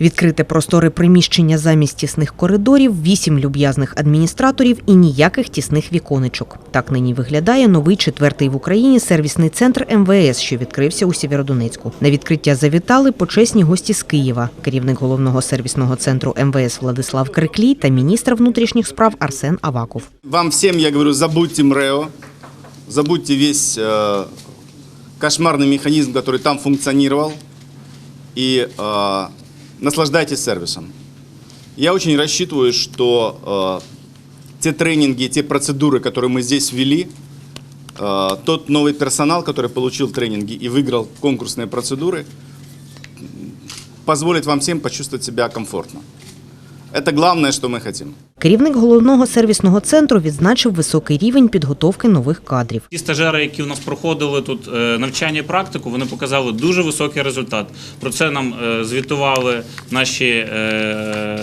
Відкрите просторе приміщення замість тісних коридорів, вісім люб'язних адміністраторів і ніяких тісних віконечок. Так нині виглядає новий четвертий в Україні сервісний центр МВС, що відкрився у Сєвєродонецьку. На відкриття завітали почесні гості з Києва, керівник головного сервісного центру МВС Владислав Криклій та міністр внутрішніх справ Арсен Аваков. Вам всем я говорю, забудьте МРЭО, забудьте весь э, кошмарный механизм, который там функционировал, и э, наслаждайтесь сервисом. Я очень рассчитываю, что э, те тренинги, те процедуры, которые мы здесь ввели, э, тот новый персонал, который получил тренинги и выиграл конкурсные процедуры, позволит вам всем почувствовать себя комфортно. Это главное, что мы хотим. Керівник головного сервісного центру відзначив високий рівень підготовки нових кадрів. Ті стажери, які у нас проходили тут е, навчання і практику, вони показали дуже високий результат. Про це нам е, звітували наші е,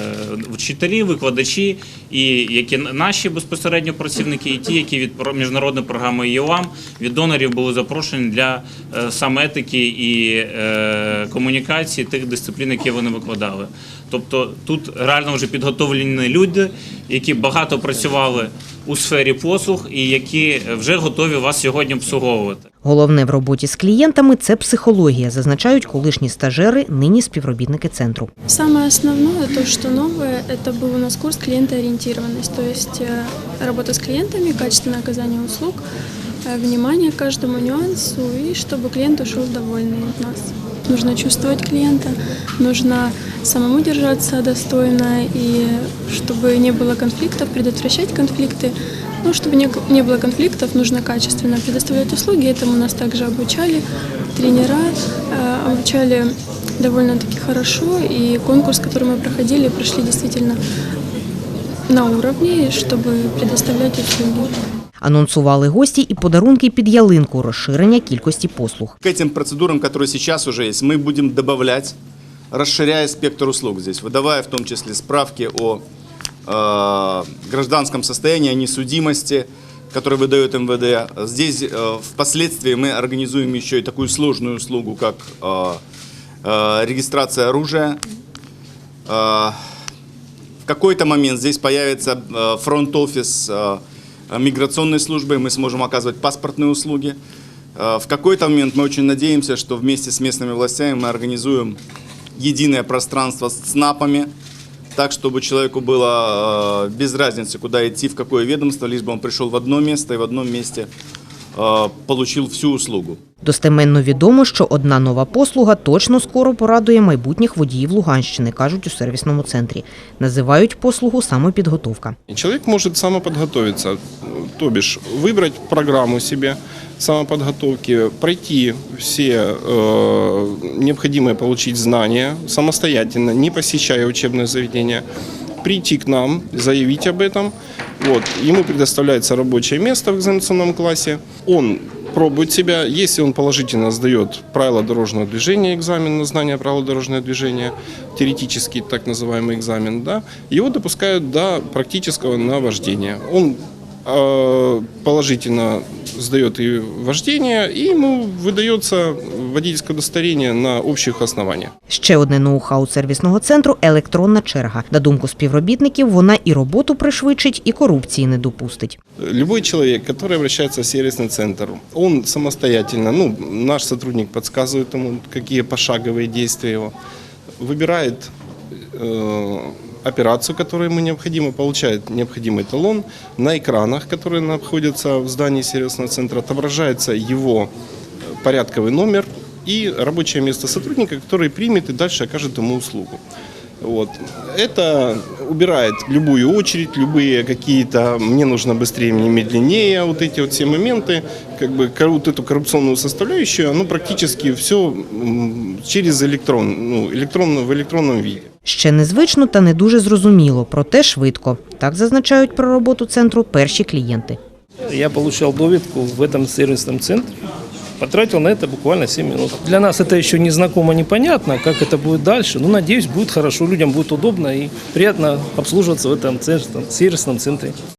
вчителі, викладачі, і які наші безпосередньо працівники, і ті, які від міжнародної програми ЄОАМ від донорів були запрошені для саме етики і комунікації тих дисциплін, які вони викладали. Тобто тут реально вже підготовлені люди, які багато працювали у сфері послуг і які вже готові вас сьогодні обслуговувати. Головне в роботі з клієнтами це психологія, зазначають колишні стажери, нині співробітники центру. Самое основное, то, что новое, это был у нас курс клиентоориентированность, то есть э, работа с клиентами, качественное оказание услуг, э, Внимание к каждому нюансу и чтобы клиент ушел довольный от нас. Нужно чувствовать клиента, нужно самому держаться достойно и чтобы не было конфликтов, предотвращать конфликты. Ну, чтобы не, не было конфликтов, нужно качественно предоставлять услуги. Этому нас также обучали тренера, э, обучали довольно-таки хорошо. И конкурс, который мы проходили, прошли действительно на уровне, чтобы предоставлять услуги. Анонсували гості і подарунки під ялинку, розширення кількості послуг. К этим процедурам, которые сейчас уже есть, мы будем добавлять, расширяя спектр услуг здесь, выдавая в том числе справки о э, гражданском состоянии, о несудимости, которые выдает МВД. Здесь э, впоследствии мы организуем еще и такую сложную услугу, как э, э, регистрация оружия. Э, в какой-то момент здесь появится э, фронт-офис э, миграционной службы, мы сможем оказывать паспортные услуги. Э, В какой-то момент мы очень надеемся, что вместе с местными властями мы организуем единое пространство с СНАПами, так, чтобы человеку было э, без разницы, куда идти, в какое ведомство, лишь бы он пришел в одно место и в одном месте э, получил всю услугу. Достеменно відомо, що одна нова послуга точно скоро порадує майбутніх водіїв Луганщини, кажуть у сервісному центрі. Називають послугу самопідготовка. И Человек может самоподготовиться, то бишь выбрать программу себе самоподготовки, пройти все э, необходимые получить знания самостоятельно, не посещая учебное заведение, прийти к нам, заявить об этом. Вот. Ему предоставляется рабочее место в экзаменационном классе. Он пробует себя. Если он положительно сдает правила дорожного движения, экзамен на знание правил дорожного движения, теоретический так называемый экзамен, да, его допускают до практического на вождение. Он э, положительно сдает и вождение, и ему выдается водительское удостоверение на общих основаниях. Ще одне ноу-хау сервісного центру електронна черга. На думку співробітників, вона і роботу пришвидшить, і корупції не допустить. Любой человек, который обращается в сервисный центр, он самостоятельно, ну, наш сотрудник подсказывает ему, какие пошаговые действия его, выбирает э, операцию, которую ему необходимо, получает необходимый талон. На экранах, которые находятся в здании сервисного центра, отображается его порядковый номер и рабочее место сотрудника, который примет и дальше окажет ему услугу. Вот. Это убирает любую очередь, любые какие-то «мне нужно быстрее, мне медленнее», вот эти вот все моменты, как бы кор- вот эту коррупционную составляющую, оно практически все через электрон, ну, электронно, в электронном виде. Ще незвично та не дуже зрозуміло, проте швидко. Так зазначають про роботу центру перші клієнти. Я получал довідку в этом сервисном центре. Потратил на это буквально 7 минут. Для нас это еще не знакомо, непонятно, как это будет дальше. Но надеюсь, будет хорошо, людям будет удобно и приятно обслуживаться в этом сервисном- сервисном центре.